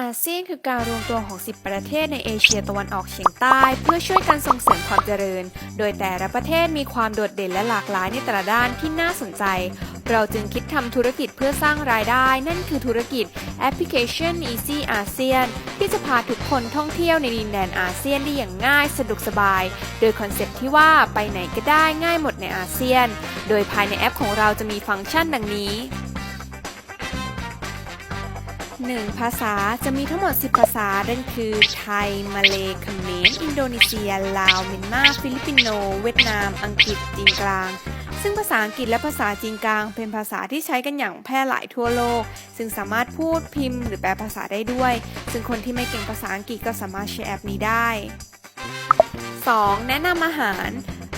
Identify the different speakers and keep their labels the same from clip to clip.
Speaker 1: อาเซียนคือการรวมตัวของ 10 ประเทศในเอเชียตะวันออกเฉียงใต้ เพื่อช่วยกันส่งเสริมความเจริญ โดยแต่ละประเทศมีความโดดเด่นและหลากหลายในแต่ละด้านที่น่าสนใจ เราจึงคิดทำธุรกิจเพื่อสร้างรายได้ นั่นคือธุรกิจแอปพลิเคชัน Easy ASEAN ที่จะพาทุกคนท่องเที่ยวในดินแดนอาเซียนได้อย่างง่ายสะดวกสบาย โดยคอนเซ็ปที่ว่าไปไหนก็ได้ง่ายหมดในอาเซียน โดยภายในแอปของเราจะมีฟังก์ชันดังนี้ 1. ภาษาจะมีทั้งหมด 10 ภาษาดังคือ ไทย มาเลเขมร อินโดนีเซีย ลาว เมียนมา ฟิลิปปินโน เวียดนาม อังกฤษ จีนกลาง ซึ่งภาษาอังกฤษและภาษาจีนกลาง เป็นภาษาที่ใช้กันอย่างแพร่หลายทั่วโลก ซึ่งสามารถพูดพิมพ์หรือแปลภาษาได้ด้วย ซึ่งคนที่ไม่เก่งภาษาอังกฤษก็สามารถใช้แอปนี้ได้ 2. แนะนำอาหาร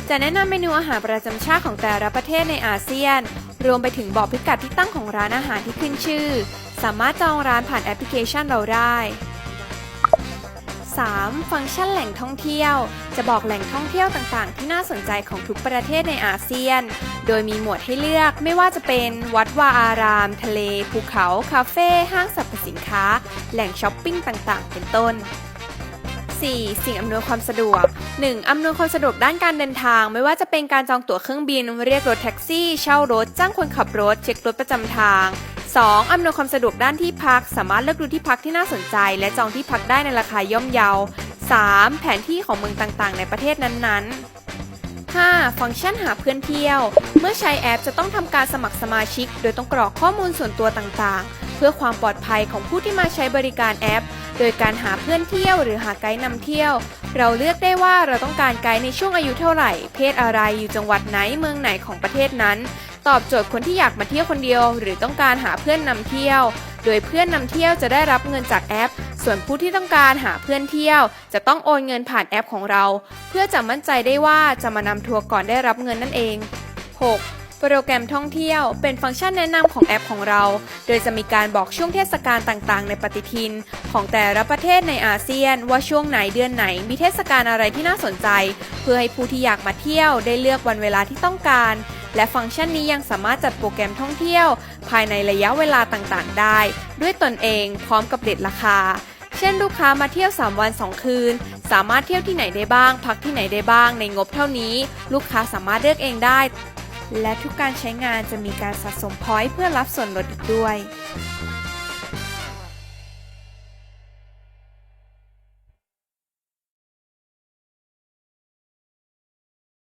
Speaker 1: จะแนะนำเมนูอาหารประจำชาติของแต่ละประเทศในอาเซียน รวมไปถึงบอกพิกัดที่ตั้งของร้านอาหารที่ขึ้นชื่อ สามารถจองร้านผ่านแอปพลิเคชันเราได้ 3. ฟังก์ชันแหล่งท่องเที่ยว จะบอกแหล่งท่องเที่ยวต่างๆ ที่น่าสนใจของทุกประเทศในอาเซียน โดยมีหมวดให้เลือกไม่ว่าจะเป็น วัดวาอาราม ทะเล ภูเขา คาเฟ่ ห้างสรรพสินค้า แหล่งช้อปปิ้งต่างๆ เป็นต้น 4. สิ่งอำนวยความสะดวก 1. อำนวยความสะดวกด้านการเดินทาง ไม่ว่าจะเป็นการจองตั๋วเครื่องบิน เรียกรถแท็กซี่ เช่ารถ จ้างคนขับรถ เช็ครถประจำทาง 2. อำนวยความสะดวกด้านที่พัก สามารถเลือกดูที่พักที่น่าสนใจ และจองที่พักได้ในราคาย่อมเยา 3. แผนที่ของเมืองต่างๆ ในประเทศนั้นๆ 5. ฟังก์ชันหาเพื่อนเที่ยว เมื่อใช้แอปจะต้องทำการสมัครสมาชิก โดยต้องกรอกข้อมูลส่วนตัวต่างๆ เพื่อความปลอดภัยของผู้ที่มาใช้บริการแอป โดยการหาเพื่อนเที่ยวหรือหาไกด์นำเที่ยว เราเลือกได้ว่าเราต้องการไกด์ในช่วงอายุเท่าไหร่ เพศอะไรอยู่จังหวัดไหนเมืองไหนของประเทศนั้น ตอบโจทย์คนที่อยากมาเที่ยวคนเดียว หรือต้องการหาเพื่อนนำเที่ยว โดยเพื่อนนำเที่ยวจะได้รับเงินจากแอป ส่วนผู้ที่ต้องการหาเพื่อนเที่ยว จะต้องโอนเงินผ่านแอปของเรา เพื่อจะมั่นใจได้ว่าจะมานำทัวร์ก่อนได้รับเงินนั่นเอง 6. โปรแกรมท่องเที่ยวเป็นฟังก์ชันแนะนำของแอปของเรา โดยจะมีการบอกช่วงเทศกาลต่างๆ ในปฏิทิน ของแต่ละประเทศในอาเซียน ว่าช่วงไหนเดือนไหนมีเทศกาลอะไรที่น่าสนใจ เพื่อให้ผู้ที่อยากมาเที่ยวได้เลือกวันเวลาที่ต้องการ และฟังก์ชันนี้ยังสามารถจัดโปรแกรมท่องเที่ยว ภายในระยะเวลาต่างๆ ได้ ด้วยตนเองพร้อมกับเด็ดราคา เช่นลูกค้ามาเที่ยว 3 วัน 2 คืน สามารถเที่ยวที่ไหนได้บ้าง พักที่ไหนได้บ้าง ในงบเท่านี้ ลูกค้าสามารถเลือกเองได้ และทุกการใช้งานจะมีการสะสมพอยต์เพื่อรับส่วนลดอีกด้วย